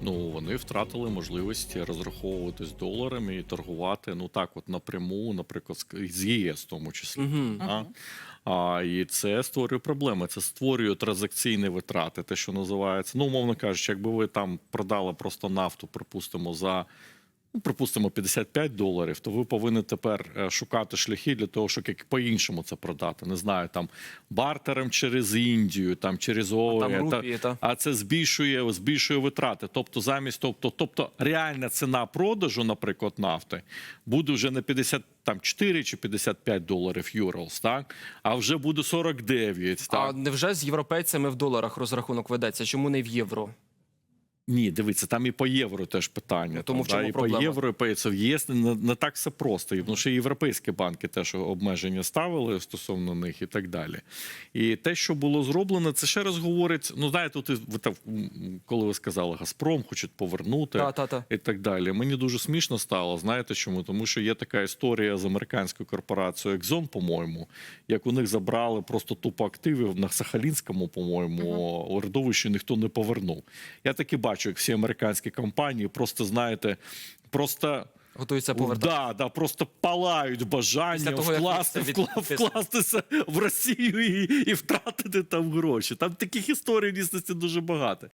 Ну вони втратили можливість розраховуватись доларами і торгувати ну так, от напряму, наприклад, з- з ЄС, в тому числі. Мгм. А, а, і це створює проблеми. Це створює транзакційні витрати, те, що називається. Ну, умовно кажучи, якби ви там продали просто нафту, припустимо, за. Ну, припустимо, 55 доларів, то ви повинні тепер е, шукати шляхи для того, щоб як по-іншому це продати. Не знаю, там бартером через Індію, там через ООЕ. там та- рупії, та. а це збільшує, збільшує витрати. Тобто, замість тобто, тобто реальна ціна продажу, наприклад, нафти буде вже не 54 чи 55 доларів юрлс, так а вже буде 49. А Так невже з європейцями в доларах розрахунок ведеться? Чому не в євро? Ні, дивіться, там і по євро теж питання. Тому там, в чому да, і проблема? по євро, і по ЄС не, не так все просто. І тому що європейські банки теж обмеження ставили стосовно них і так далі. І те, що було зроблено, це ще раз говорить. Ну знаєте, от ви там, коли ви сказали, Газпром хочуть повернути. Та-та-та. і так далі. Мені дуже смішно стало. Знаєте чому? Тому що є така історія з американською корпорацією Exxon, по-моєму, як у них забрали просто тупо активів на Сахалінському, по-моєму, родовищі ніхто не повернув. Я таки бачу, як всі американські компанії просто знаєте, просто. Готуються повертати. Да, да, просто палають бажання того, вкласти, від... вкла- вкластися в Росію і, і втратити там гроші. Там таких історій в дійсності дуже багато.